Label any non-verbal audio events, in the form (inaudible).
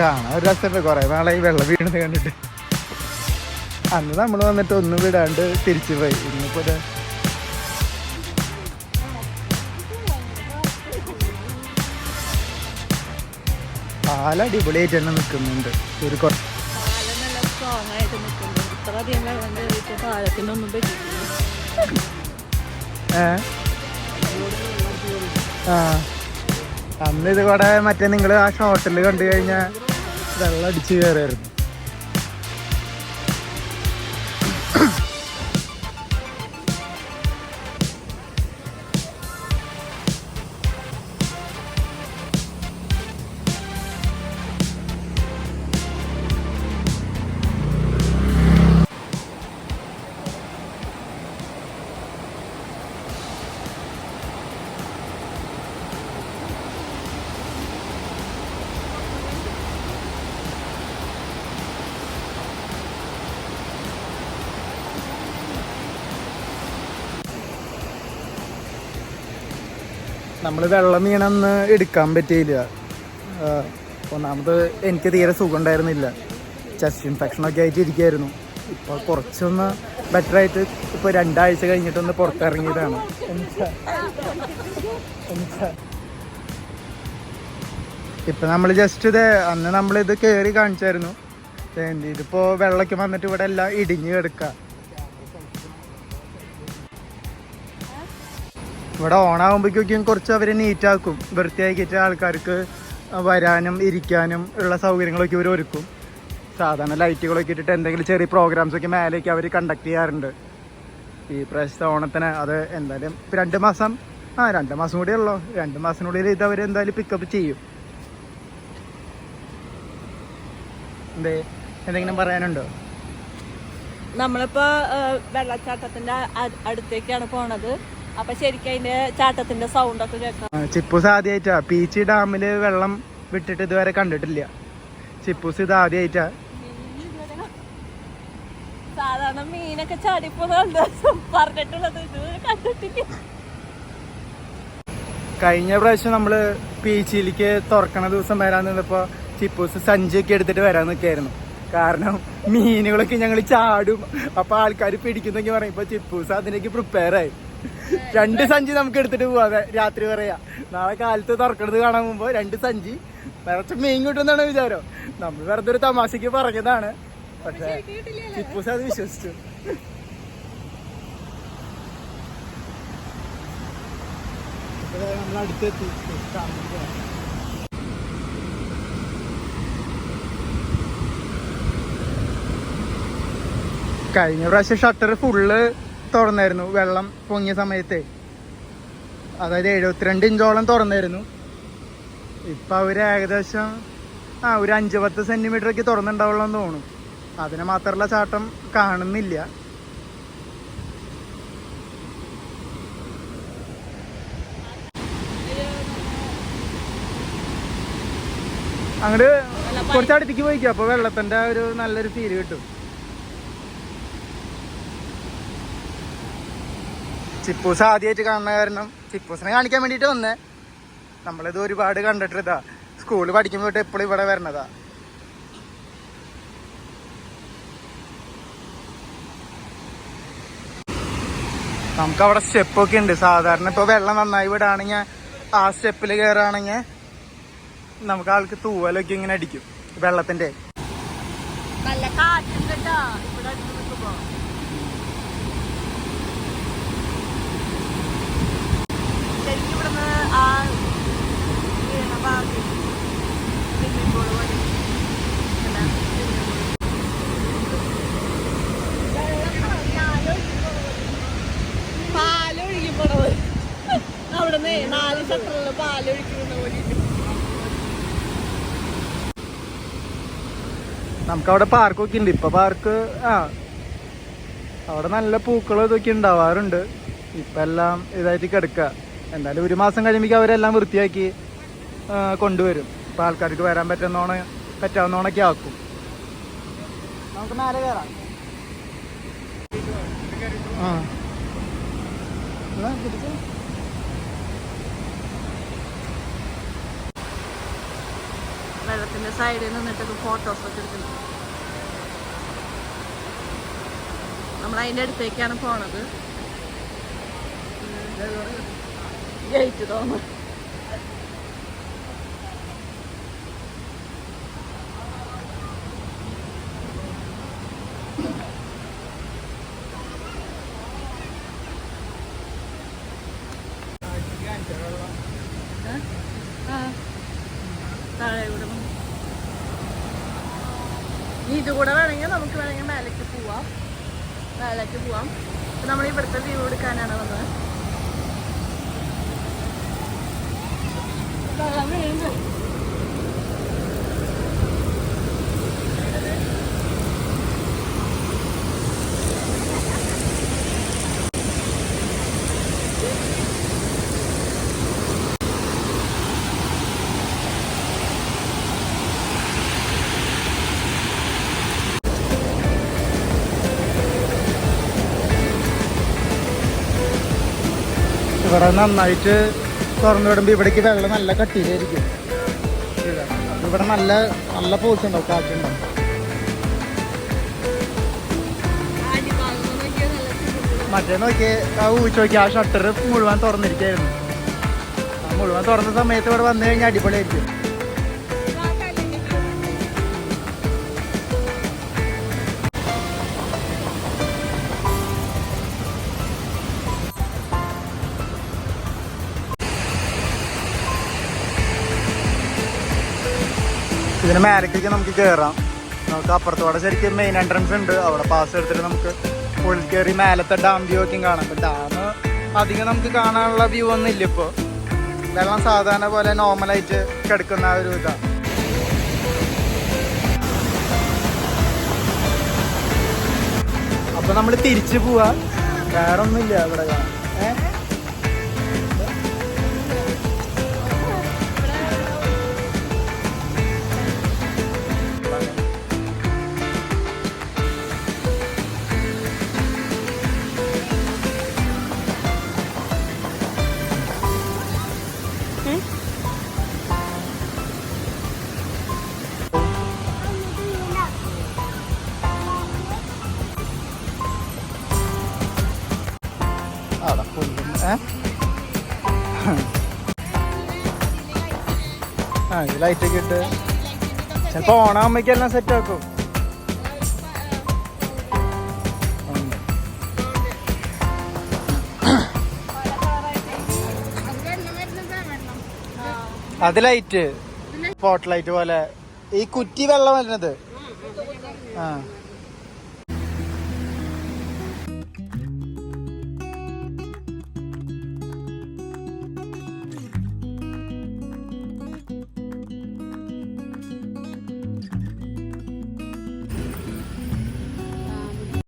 കാണാൻ ഒരു രസമുണ്ട് കുറെ നാളായി വെള്ളം വീണത് കണ്ടിട്ട്. അന്ന് നമ്മൾ വന്നിട്ട് ഒന്നും വിടാണ്ട് തിരിച്ചു പോയി. ഇന്നിപ്പോ പാല അടിപൊളിയായിട്ട് തന്നെ നിൽക്കുന്നുണ്ട് ഒരു കുറച്ച് അന്ന് ഇത് കൂടെ മറ്റേ നിങ്ങൾ ആ ഷോട്ടിൽ കണ്ടു കഴിഞ്ഞാൽ വെള്ളം അടിച്ച് കയറായിരുന്നു നമ്മൾ വെള്ളം വീണന്ന് എടുക്കാൻ പറ്റിയില്ല. ഒന്നാമത് എനിക്ക് തീരെ സുഖം ഉണ്ടായിരുന്നില്ല ചെസ്റ്റ് ഇൻഫെക്ഷനൊക്കെ ആയിട്ട് ഇരിക്കുകയായിരുന്നു ഇപ്പോൾ കുറച്ചൊന്ന് ബെറ്റർ ആയിട്ട് ഇപ്പോൾ രണ്ടാഴ്ച കഴിഞ്ഞിട്ടൊന്ന് പുറത്തിറങ്ങിയതാണ്? ഇപ്പം നമ്മൾ ജസ്റ്റ് ഇത് അന്ന് നമ്മളിത് കയറി കാണിച്ചായിരുന്നു. ഇതിപ്പോൾ വെള്ളമൊക്കെ വന്നിട്ട് ഇവിടെ എല്ലാം ഇടിഞ്ഞ് കിടക്കുക ഇവിടെ ഓണാകുമ്പോഴേക്കും കുറച്ച് അവർ നീറ്റാക്കും വൃത്തിയാക്കിയിട്ട് ആൾക്കാർക്ക് വരാനും ഇരിക്കാനും ഉള്ള സൗകര്യങ്ങളൊക്കെ ഇവർ ഒരുക്കും. സാധാരണ ലൈറ്റുകളൊക്കെ ഇട്ടിട്ട് എന്തെങ്കിലും ചെറിയ പ്രോഗ്രാംസ് ഒക്കെ മേലേക്ക് അവർ കണ്ടക്ട് ചെയ്യാറുണ്ട്. ഈ പ്രാവശ്യത്തെ ഓണത്തിന് അത് എന്തായാലും രണ്ട് മാസം ആ രണ്ട് മാസം കൂടി ഉള്ളൂ. രണ്ട് മാസത്തിനുള്ളിൽ ഇത് അവർ എന്തായാലും പിക്കപ്പ് ചെയ്യും. എന്തേ എന്തെങ്കിലും പറയാനുണ്ടോ? നമ്മളിപ്പോ വെള്ളച്ചാട്ടത്തിന്റെ അടുത്തേക്കാണ് പോണത്. അപ്പൊ ശരിക്കും അതിന്റെ ചാട്ടത്തിന്റെ സൗണ്ട് ഒക്കെ കേൾക്കാം. ചിപ്പൂസ് ആദ്യമായിട്ടാ പീച്ചി ഡാമിൽ വെള്ളം വിട്ടിട്ട് ഇതുവരെ കണ്ടിട്ടില്ല. ചിപ്പൂസ് ഇത് ആദ്യമായിട്ടാ സാധാരണ മീനൊക്കെ ചാടിപ്പോന്നുണ്ട് പറഞ്ഞിട്ടുള്ളത് ഇത് കണ്ടിട്ടില്ല. കഴിഞ്ഞ പ്രാവശ്യം നമ്മൾ പീച്ചിയിലേക്ക് തുറക്കണ ദിവസം വരാൻ നിന്നപ്പോ ചിപ്പൂസ് സഞ്ചിയൊക്കെ എടുത്തിട്ട് വരാൻ നിൽക്കായിരുന്നു കാരണം മീനുകളൊക്കെ ഞങ്ങൾ ചാടും. അപ്പൊ ആൾക്കാർ പിടിക്കുന്നെങ്കിൽ പറയും ഇപ്പൊ ചിപ്പൂസ് അതിനേക്ക് പ്രിപ്പയർ ആയി. (laughs) രണ്ട് സഞ്ചി നമുക്ക് എടുത്തിട്ട് പോവാതെ രാത്രി പറയാ. നാളെ കാലത്ത് തുറക്കണത് കാണാൻ പോകുമ്പോ രണ്ട് സഞ്ചി. നിറച്ച് മീൻ കിട്ടുമെന്നാണ് വിചാരം. നമ്മൾ വെറുതെ ഒരു തമാശക്ക് പറഞ്ഞതാണ്. പക്ഷെ ടിപ്പൂസ് അത് വിശ്വസിച്ചു. നമ്മൾ കഴിഞ്ഞ പ്രാവശ്യം ഷട്ടർ ഫുള്ള് തുറന്നായിരുന്നു വെള്ളം പൊങ്ങിയ സമയത്ത്. അതായത് എഴുപത്തിരണ്ട് ഇഞ്ചോളം തുറന്നായിരുന്നു. ഇപ്പം അവർ ഏകദേശം ആ ഒരു അഞ്ച് പത്ത് സെന്റിമീറ്ററൊക്കെ ഒക്കെ തുറന്നുണ്ടാവുള്ളൂ എന്ന് തോന്നും അതിന് മാത്രമുള്ള ചാട്ടം കാണുന്നില്ല. അങ്ങോട്ട് കുറച്ച് അടുത്തേക്ക് പോയിക്കോ വെള്ളത്തിന്റെ വെള്ളത്തിന്റെ ആ ഒരു നല്ലൊരു ഫീൽ കിട്ടും. ചിപ്പൂസ് ആദ്യമായിട്ട് കാണുന്ന കാരണം ചിപ്പൂസിനെ കാണിക്കാൻ വേണ്ടിയിട്ട് വന്നേ. നമ്മളിത് ഒരുപാട് കണ്ടിട്ടിതാ സ്കൂളിൽ പഠിക്കുമ്പോൾ തൊട്ട് എപ്പോഴും ഇവിടെ വരണതാ. നമുക്ക് അവിടെ സ്റ്റെപ്പൊക്കെ ഉണ്ട്. സാധാരണ ഇപ്പൊ വെള്ളം നന്നായി വിടാണെങ്കിൽ ആ സ്റ്റെപ്പിൽ കയറുകയാണെങ്കിൽ നമുക്ക് ആൾക്ക് തൂവലൊക്കെ ഇങ്ങനെ അടിക്കും വെള്ളത്തിന്റെ. നല്ല കാറ്റുണ്ട് കേട്ടോ അവിടുന്ന് നാല് ഷട്ടറിൽ പാലൊഴിക്കുന്ന പോലെ അവിടെ പാർക്കൊക്കെ ഉണ്ട്. ഇപ്പൊ പാർക്ക് ആ. അവിടെ നല്ല പൂക്കളും ഇതൊക്കെ ഉണ്ടാവാറുണ്ട്. ഇപ്പൊ എല്ലാം ഇതായിട്ട് കിടക്കുക. എന്തായാലും ഒരു മാസം കഴിയുമ്പോൾ അവരെല്ലാം വൃത്തിയാക്കി കൊണ്ടുവരും. ഇപ്പൊ ആൾക്കാർക്ക് വരാൻ പറ്റുന്നോണ പറ്റാവുന്നോണൊക്കെ ആക്കും. നമുക്ക് മേലെ കയറാം. ആ. ഇതിന്റെ സൈഡിൽ നിന്നിട്ടൊക്കെ ഫോട്ടോസ് ഒക്കെ എടുക്കുന്നു നമ്മൾ അതിന്റെ അടുത്തേക്കാണ് പോണത് ഗേറ്റ് തോന്നുന്നു. താഴെ വന്നു. ഇനി ഇതുകൂടെ വേണമെങ്കിൽ നമുക്ക് വേണമെങ്കിൽ മേലേക്ക് പോവാം. മേലേക്ക് പോവാം. നമ്മൾ ഇവിടുത്തെ വ്യൂ എടുക്കാനാണ് വന്നത്. ഇവിടെ നന്നായിട്ട് തുറന്നു വിടുമ്പോൾ ഇവിടേക്ക് വെള്ളം നല്ല കട്ടിയിലായിരിക്കും. ഇവിടെ നല്ല നല്ല പോസ് ഉണ്ടാവും കാറ്റുണ്ടാവും മറ്റേ നോക്കി ആ ഊച്ച് നോക്കി ആ ഷട്ടർ മുഴുവൻ തുറന്നിരിക്കായിരുന്നു. മുഴുവൻ തുറന്ന സമയത്ത് ഇവിടെ വന്നു കഴിഞ്ഞാൽ അടിപൊളിയായിരിക്കും. ഇതിന് മേലേക്കൊക്കെ നമുക്ക് കയറാം നമുക്ക് അപ്പുറത്തോടെ ശരിക്കും മെയിൻ എൻട്രൻസ് ഉണ്ട്. അവിടെ പാസ് എടുത്തിട്ട് നമുക്ക് ഉള്ളിൽ കയറി മേലത്തെ ഡാം വ്യൂ ഒക്കെ കാണാം. അപ്പം ഡാം അധികം നമുക്ക് കാണാനുള്ള വ്യൂ ഒന്നും ഇല്ല ഇപ്പോൾ വെള്ളം സാധാരണ പോലെ നോർമലായിട്ട് കിടക്കുന്ന ഒരു ഇതാണ് അപ്പോൾ നമ്മൾ തിരിച്ചു പോവാ. വേറൊന്നുമില്ല ഇവിടെ കാണാൻ. ആ ഈ ലൈറ്റൊക്കെ ഇട്ട്. ചിലപ്പോ ഓണാകുമ്പോഴേക്കെല്ലാം സെറ്റ് ആക്കും. അത് ലൈറ്റ് സ്പോട്ട് ലൈറ്റ് പോലെ. ഈ കുറ്റി വെള്ളം വരുന്നത്. ആ.